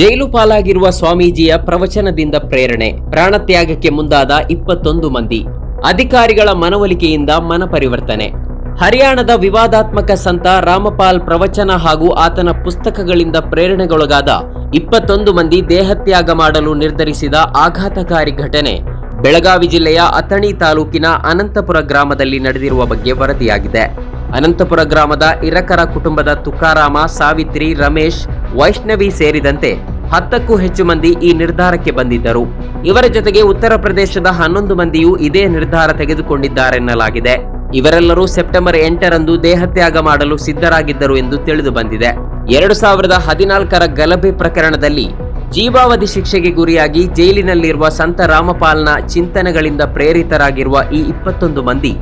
ಜೈಲು ಪಾಲಾಗಿರುವ ಸ್ವಾಮೀಜಿಯ ಪ್ರವಚನದಿಂದ ಪ್ರೇರಣೆ. ಪ್ರಾಣತ್ಯಾಗಕ್ಕೆ ಮುಂದಾದ ಇಪ್ಪತ್ತೊಂದು ಮಂದಿ. ಅಧಿಕಾರಿಗಳ ಮನವೊಲಿಕೆಯಿಂದ ಮನಪರಿವರ್ತನೆ ಹರಿಯಾಣದ ವಿವಾದಾತ್ಮಕ ಸಂತ ರಾಮಪಾಲ್ ಪ್ರವಚನ ಹಾಗೂ ಆತನ ಪುಸ್ತಕಗಳಿಂದ ಪ್ರೇರಣೆಗೊಳಗಾದ ಇಪ್ಪತ್ತೊಂದು ಮಂದಿ ದೇಹತ್ಯಾಗ ಮಾಡಲು ನಿರ್ಧರಿಸಿದ ಆಘಾತಕಾರಿ ಘಟನೆ. ಬೆಳಗಾವಿ ಜಿಲ್ಲೆಯ ಅಥಣಿ ತಾಲೂಕಿನ ಅನಂತಪುರ ಗ್ರಾಮದಲ್ಲಿ ನಡೆದಿರುವ ಬಗ್ಗೆ ವರದಿಯಾಗಿದೆ. ಅನಂತಪುರ ಗ್ರಾಮದ ಇರಕರ ಕುಟುಂಬದ ತುಕಾರಾಮ, ಸಾವಿತ್ರಿ, ರಮೇಶ್, ವೈಷ್ಣವಿ ಸೇರಿದಂತೆ ಹತ್ತಕ್ಕೂ ಹೆಚ್ಚು ಮಂದಿ ಈ ನಿರ್ಧಾರಕ್ಕೆ ಬಂದಿದ್ದರು. ಇವರ ಜೊತೆಗೆ ಉತ್ತರ ಪ್ರದೇಶದ ಹನ್ನೊಂದು ಮಂದಿಯೂ ಇದೇ ನಿರ್ಧಾರ ತೆಗೆದುಕೊಂಡಿದ್ದಾರೆನ್ನಲಾಗಿದೆ. ಇವರೆಲ್ಲರೂ ಸೆಪ್ಟೆಂಬರ್ ಎಂಟರಂದು ದೇಹತ್ಯಾಗ ಮಾಡಲು ಸಿದ್ಧರಾಗಿದ್ದರು ಎಂದು ತಿಳಿದು ಬಂದಿದೆ. ಎರಡು ಸಾವಿರದ ಹದಿನಾಲ್ಕರ ಗಲಭೆ ಪ್ರಕರಣದಲ್ಲಿ ಜೀವಾವಧಿ ಶಿಕ್ಷೆಗೆ ಗುರಿಯಾಗಿ ಜೈಲಿನಲ್ಲಿರುವ ಸಂತ ರಾಮಪಾಲ್ನ ಚಿಂತನೆಗಳಿಂದ ಪ್ರೇರಿತರಾಗಿರುವ ಈ ಇಪ್ಪತ್ತೊಂದು ಮಂದಿ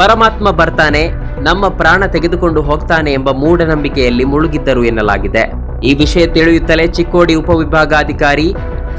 ಪರಮಾತ್ಮ ಬರ್ತಾನೆ ನಮ್ಮ ಪ್ರಾಣ ತೆಗೆದುಕೊಂಡು ಹೋಗ್ತಾನೆ ಎಂಬ ಮೂಢನಂಬಿಕೆಯಲ್ಲಿ ಮುಳುಗಿದ್ದರು ಎನ್ನಲಾಗಿದೆ. ಈ ವಿಷಯ ತಿಳಿಯುತ್ತಲೇ ಚಿಕ್ಕೋಡಿ ಉಪವಿಭಾಗಾಧಿಕಾರಿ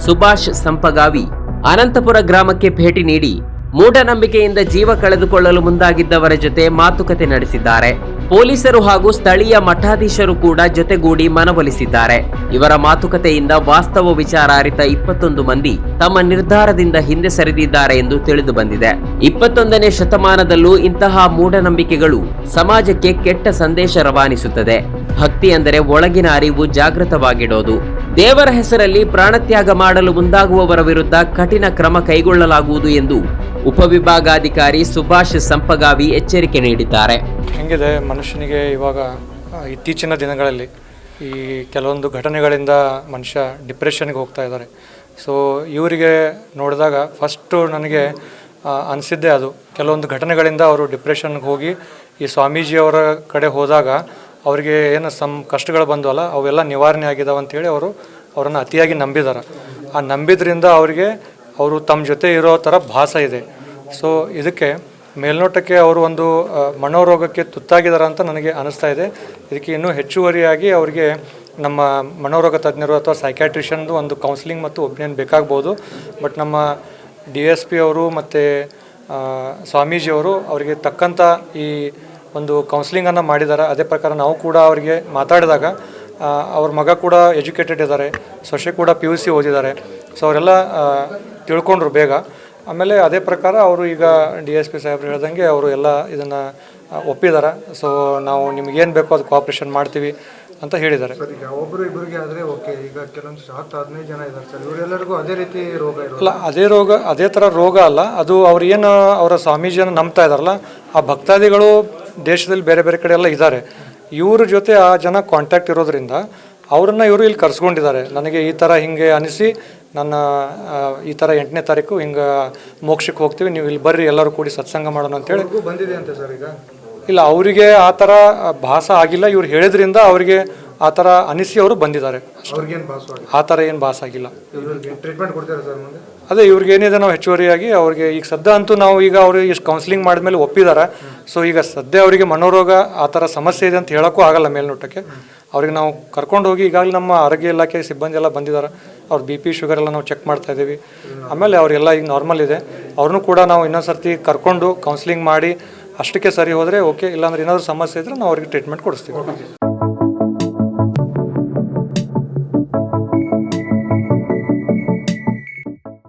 ಸುಭಾಷ್ ಸಂಪಗಾವಿ ಅನಂತಪುರ ಗ್ರಾಮಕ್ಕೆ ಭೇಟಿ ನೀಡಿ ಮೂಢನಂಬಿಕೆಯಿಂದ ಜೀವ ಕಳೆದುಕೊಳ್ಳಲು ಮುಂದಾಗಿದ್ದವರ ಜೊತೆ ಮಾತುಕತೆ ನಡೆಸಿದ್ದಾರೆ. ಪೊಲೀಸರು ಹಾಗೂ ಸ್ಥಳೀಯ ಮಠಾಧೀಶರು ಕೂಡ ಜೊತೆಗೂಡಿ ಮನವೊಲಿಸಿದ್ದಾರೆ. ಇವರ ಮಾತುಕತೆಯಿಂದ ವಾಸ್ತವ ವಿಚಾರ ಅರಿತ ಇಪ್ಪತ್ತೊಂದು ಮಂದಿ ತಮ್ಮ ನಿರ್ಧಾರದಿಂದ ಹಿಂದೆ ಸರಿದಿದ್ದಾರೆ ಎಂದು ತಿಳಿದು ಬಂದಿದೆ. ಇಪ್ಪತ್ತೊಂದನೇ ಶತಮಾನದಲ್ಲೂ ಇಂತಹ ಮೂಢನಂಬಿಕೆಗಳು ಸಮಾಜಕ್ಕೆ ಕೆಟ್ಟ ಸಂದೇಶ ರವಾನಿಸುತ್ತದೆ. ಭಕ್ತಿ ಅಂದರೆ ಒಳಗಿನ ಅರಿವು ಜಾಗೃತವಾಗಿಡೋದು. ದೇವರ ಹೆಸರಲ್ಲಿ ಪ್ರಾಣತ್ಯಾಗ ಮಾಡಲು ಮುಂದಾಗುವವರ ವಿರುದ್ಧ ಕಠಿಣ ಕ್ರಮ ಕೈಗೊಳ್ಳಲಾಗುವುದು ಎಂದು ಉಪವಿಭಾಗಾಧಿಕಾರಿ ಸುಭಾಷ್ ಸಂಪಗಾವಿ ಎಚ್ಚರಿಕೆ ನೀಡಿದ್ದಾರೆ. ಹೆಂಗಿದೆ ಮನುಷ್ಯನಿಗೆ ಇವಾಗ ಇತ್ತೀಚಿನ ದಿನಗಳಲ್ಲಿ ಈ ಕೆಲವೊಂದು ಘಟನೆಗಳಿಂದ ಮನುಷ್ಯ ಡಿಪ್ರೆಷನ್ಗೆ ಹೋಗ್ತಾ ಇದ್ದಾರೆ. ಸೊ ಇವರಿಗೆ ನೋಡಿದಾಗ ಫಸ್ಟು ನನಗೆ ಅನಿಸಿದ್ದೆ ಅದು. ಕೆಲವೊಂದು ಘಟನೆಗಳಿಂದ ಅವರು ಡಿಪ್ರೆಷನ್ಗೆ ಹೋಗಿ, ಈ ಸ್ವಾಮೀಜಿಯವರ ಕಡೆ ಹೋದಾಗ ಅವರಿಗೆ ಏನು ಸಮ್ ಕಷ್ಟಗಳು ಬಂದವಲ್ಲ, ಅವೆಲ್ಲ ನಿವಾರಣೆ ಆಗಿದಾವೆ ಅಂತೇಳಿ ಅವರು ಅವರನ್ನು ಅತಿಯಾಗಿ ನಂಬಿದ್ದಾರೆ. ಆ ನಂಬಿದ್ರಿಂದ ಅವರಿಗೆ, ಅವರು ತಮ್ಮ ಜೊತೆ ಇರೋ ಥರ ಭಾಸ ಇದೆ. ಸೊ ಇದಕ್ಕೆ ಮೇಲ್ನೋಟಕ್ಕೆ ಅವರು ಒಂದು ಮನೋರೋಗಕ್ಕೆ ತುತ್ತಾಗಿದ್ದಾರೆ ಅಂತ ನನಗೆ ಅನಿಸ್ತಾ ಇದೆ. ಇದಕ್ಕೆ ಇನ್ನೂ ಹೆಚ್ಚುವರಿಯಾಗಿ ಅವರಿಗೆ ನಮ್ಮ ಮನೋರೋಗ ತಜ್ಞರು ಅಥವಾ ಸೈಕ್ಯಾಟ್ರಿಷನ್ದು ಒಂದು ಕೌನ್ಸಿಲಿಂಗ್ ಮತ್ತು ಒಪಿನಿಯನ್ ಬೇಕಾಗ್ಬೋದು. ಬಟ್ ನಮ್ಮ ಡಿ ಎಸ್ ಪಿ ಅವರು ಮತ್ತು ಸ್ವಾಮೀಜಿಯವರು ಅವರಿಗೆ ತಕ್ಕಂಥ ಈ ಒಂದು ಕೌನ್ಸಿಲಿಂಗನ್ನು ಮಾಡಿದ್ದಾರೆ ಅದೇ ಪ್ರಕಾರ ನಾವು ಕೂಡ ಅವರಿಗೆ ಮಾತಾಡಿದಾಗ ಅವ್ರ ಮಗ ಕೂಡ ಎಜುಕೇಟೆಡ್ ಇದ್ದಾರೆ ಸೊಸೆ ಕೂಡ ಪಿ ಯು ಸಿ ಓದಿದ್ದಾರೆ. ಸೊ ಅವರೆಲ್ಲ ತಿಳ್ಕೊಂಡ್ರು ಬೇಗ. ಆಮೇಲೆ ಅದೇ ಪ್ರಕಾರ ಅವರು ಈಗ ಡಿ ಎಸ್ ಪಿ ಸಾಹೇಬ್ರು ಹೇಳ್ದಂಗೆ ಅವರು ಎಲ್ಲ ಇದನ್ನು ಒಪ್ಪಿದ್ದಾರೆ ಸೊ ನಾವು ನಿಮ್ಗೇನು ಬೇಕೋ ಅದು ಕೋಆಪ್ರೇಷನ್ ಮಾಡ್ತೀವಿ ಅಂತ ಹೇಳಿದ್ದಾರೆ. ಒಬ್ಬರು ಇಬ್ಬರಿಗೆ ಆದರೆ ಓಕೆ. ಈಗ ಕೆಲವೊಂದು ಹತ್ತು ಹದಿನೈದು ಜನ ಇದ್ದಾರೆ ಸರ್. ಇವರೆಲ್ಲರಿಗೂ ಅದೇ ರೀತಿ ರೋಗ ಅಲ್ಲ ಅದೇ ರೋಗ ಅದೇ ಥರ ರೋಗ ಅಲ್ಲ. ಅದು ಅವ್ರು ಏನು ಅವರ ಸ್ವಾಮೀಜಿಯನ್ನು ನಂಬ್ತಾ ಇದ್ದಾರಲ್ಲ ಆ ಭಕ್ತಾದಿಗಳು ದೇಶದಲ್ಲಿ ಬೇರೆ ಬೇರೆ ಕಡೆ ಎಲ್ಲ ಇದ್ದಾರೆ. ಇವ್ರ ಜೊತೆ ಆ ಜನ ಕಾಂಟ್ಯಾಕ್ಟ್ ಇರೋದ್ರಿಂದ ಅವರನ್ನು ಇವರು ಇಲ್ಲಿ ಕರ್ಸ್ಕೊಂಡಿದ್ದಾರೆ. ನನಗೆ ಈ ಥರ ಹಿಂಗೆ ಅನಿಸಿ ನನ್ನ ಈ ಥರ ಎಂಟನೇ ತಾರೀಕು ಹಿಂಗೆ ಮೋಕ್ಷಕ್ಕೆ ಹೋಗ್ತೀವಿ ನೀವು ಇಲ್ಲಿ ಬರ್ರಿ ಎಲ್ಲರೂ ಕೂಡಿ ಸತ್ಸಂಗ ಮಾಡೋಣ ಅಂತೇಳಿ ಬಂದಿದೆ ಅಂತ ಸರ್ ಈಗ? ಇಲ್ಲ ಅವರಿಗೆ ಆ ಥರ ಭಾಸ ಆಗಿಲ್ಲ. ಇವ್ರು ಹೇಳಿದ್ರಿಂದ ಅವರಿಗೆ ಆ ಥರ ಅನಿಸಿ ಅವರು ಬಂದಿದ್ದಾರೆ ಆ ಥರ ಏನು ಭಾಸ ಆಗಿಲ್ಲ. ಅದೇ ಇವ್ರಿಗೆ ಏನಿದೆ ನಾವು ಹೆಚ್ಚುವರಿಯಾಗಿ ಅವ್ರಿಗೆ ಈಗ ಸದ್ಯ ಅಂತೂ ನಾವು ಈಗ ಅವರು ಇಷ್ಟು ಕೌನ್ಸಿಲಿಂಗ್ ಮಾಡಿದ್ಮೇಲೆ ಒಪ್ಪಿದ್ದಾರೆ. ಸೊ ಈಗ ಸದ್ಯ ಅವರಿಗೆ ಮನೋರೋಗ ಆ ಥರ ಸಮಸ್ಯೆ ಇದೆ ಅಂತ ಹೇಳೋಕ್ಕೂ ಆಗಲ್ಲ ಮೇಲ್ನೋಟಕ್ಕೆ. ಅವ್ರಿಗೆ ನಾವು ಕರ್ಕೊಂಡು ಹೋಗಿ ಈಗಾಗಲೇ ನಮ್ಮ ಆರೋಗ್ಯ ಇಲಾಖೆ ಸಿಬ್ಬಂದಿ ಎಲ್ಲ ಬಂದಿದ್ದಾರೆ. ಅವ್ರ ಬಿ ಪಿ ಶುಗರ್ ಎಲ್ಲ ನಾವು ಚೆಕ್ ಮಾಡ್ತಾ ಇದ್ದೀವಿ. ಆಮೇಲೆ ಅವರೆಲ್ಲ ಈಗ ನಾರ್ಮಲ್ ಇದೆ. ಅವ್ರನ್ನೂ ಕೂಡ ನಾವು ಇನ್ನೊಂದ್ಸರ್ತಿ ಕರ್ಕೊಂಡು ಕೌನ್ಸಿಲಿಂಗ್ ಮಾಡಿ ಅಷ್ಟಕ್ಕೆ ಸರಿ ಹೋದರೆ ಓಕೆ ಇಲ್ಲಾಂದ್ರೆ ಏನಾದರೂ ಸಮಸ್ಯೆ ಇದ್ದರೆ ನಾವು ಅವ್ರಿಗೆ ಟ್ರೀಟ್ಮೆಂಟ್ ಕೊಡಿಸ್ತೀವಿ.